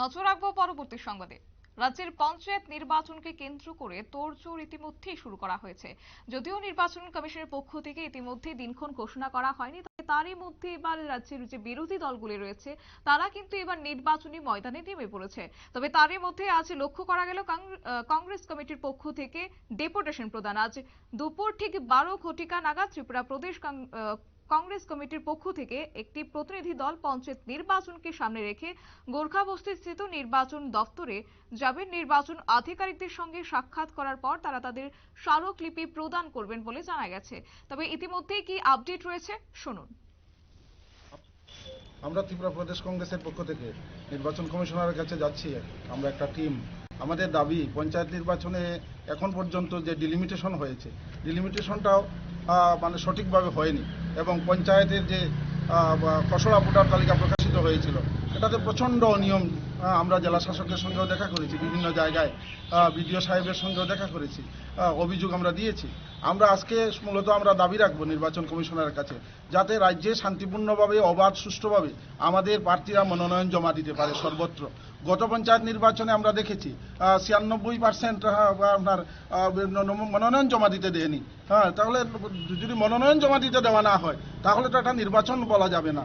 নজর রাখব পরবর্তী সংবাদে। রাজ্যের পঞ্চায়েত নির্বাচনকে কেন্দ্র করে তোড়জোড় ইতিমধ্যেই শুরু করা হয়েছে। যদিও নির্বাচন কমিশনের পক্ষ থেকে ইতিমধ্যেই দিনক্ষণ ঘোষণা করা হয়নি, তবে তারই মধ্যে এবার রাজ্যের যে বিরোধী দলগুলি রয়েছে, তারা কিন্তু এবার নির্বাচনী ময়দানে নেমে পড়েছে। তবে তারই মধ্যে আজ লক্ষ্য করা গেল কংগ্রেস কমিটির পক্ষ থেকে ডেপুটেশন প্রদান। আজ দুপুর ঠিক বারো ঘটিকা নাগাদ ত্রিপুরা প্রদেশ কংগ্রেস কমিটির পক্ষ থেকে একটি প্রতিনিধি দল পঞ্চায়েত নির্বাচনকে সামনে রেখে গোর্খাবস্তি স্থিত নির্বাচন দপ্তরে যাবেন নির্বাচন আধিকারিকদের সঙ্গে সাক্ষাৎ করার পর তারা তাদের স্মারকলিপি প্রদান করবেন বলে জানা গেছে। তবে ইতিমধ্যেই কি আপডেট রয়েছে? শুনুন। আমরা ত্রিপুরা প্রদেশ কংগ্রেসের পক্ষ থেকে নির্বাচন কমিশনারের কাছে যাচ্ছি। আমরা একটা টিম। আমাদের দাবি, পঞ্চায়েত নির্বাচনে এখন পর্যন্ত যে ডিলিমিটেশন হয়েছে ডিলিমিটেশনটাও মানে সঠিকভাবে হয়নি। এবং পঞ্চায়েতের যে খসড়া ভোটার তালিকা প্রকাশিত হয়েছিল এটাতে প্রচণ্ড অনিয়ম আমরা জেলা শাসকের সঙ্গেও দেখা করেছি, বিভিন্ন জায়গায় বিডিও সাহেবের সঙ্গেও দেখা করেছি অভিযোগ আমরা দিয়েছি। আমরা আজকে মূলত আমরা দাবি রাখব নির্বাচন কমিশনারের কাছে, যাতে রাজ্যে শান্তিপূর্ণভাবে, অবাধ, সুষ্ঠুভাবে আমাদের প্রার্থীরা মনোনয়ন জমা দিতে পারে সর্বত্র। গত পঞ্চায়েত নির্বাচনে আমরা দেখেছি ছিয়ানব্বই পার্সেন্ট আপনার মনোনয়ন জমা দিতে দেয়নি। হ্যাঁ তাহলে যদি মনোনয়ন জমা দিতে দেওয়া না হয়, তাহলে তো এটা নির্বাচন বলা যাবে না।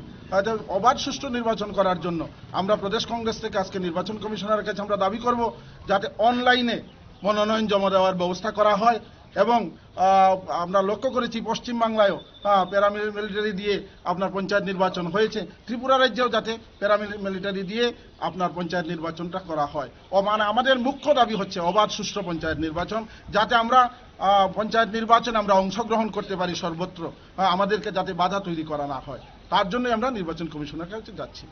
অবাধ সুষ্ঠু নির্বাচন করার জন্য আমরা প্রদেশ কংগ্রেস থেকে আজকে নির্বাচন কমিশনারের কাছে আমরা দাবি করব যাতে অনলাইনে মনোনয়ন জমা দেওয়ার ব্যবস্থা করা হয় এবং আমরা লক্ষ্য করেছি পশ্চিমবাংলায়ও প্যারামিলিটারি দিয়ে আপনার পঞ্চায়েত নির্বাচন হয়েছে। ত্রিপুরা রাজ্যেও যাতে প্যারামিলিটারি দিয়ে আপনার পঞ্চায়েত নির্বাচনটা করা হয়। ও মানে আমাদের মুখ্য দাবি হচ্ছে অবাধ সুষ্ঠু পঞ্চায়েত নির্বাচন, যাতে আমরা পঞ্চায়েত নির্বাচনে আমরা অংশগ্রহণ করতে পারি সর্বত্র আমাদেরকে যাতে বাধা তৈরি করা না হয়। তার জন্যই আমরা নির্বাচন কমিশনের কাছে যাচ্ছি।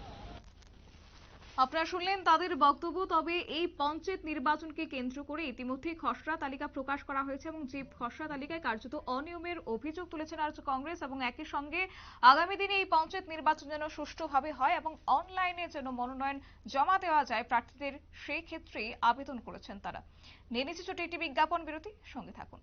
আপনারা শুনলেন তাদের বক্তব্য, তবে এই পঞ্চায়েত নির্বাচনকে কেন্দ্র করে ইতিমধ্যেই খসড়া তালিকা প্রকাশ করা হয়েছে এবং যে খসড়া তালিকায় কার্যত অনিয়মের অভিযোগ তুলেছেন রাজ্য কংগ্রেস এবং একই সঙ্গে আগামী দিনে এই পঞ্চায়েত নির্বাচন যেন সুষ্ঠুভাবে হয় এবং অনলাইনে যেন মনোনয়ন জমা দেওয়া যায়, প্রার্থীদের সেই ক্ষেত্রেই আবেদন করেছেন তারা। নিয়ে নিচ্ছে ছোট একটি বিজ্ঞাপন বিরতি, সঙ্গে থাকুন।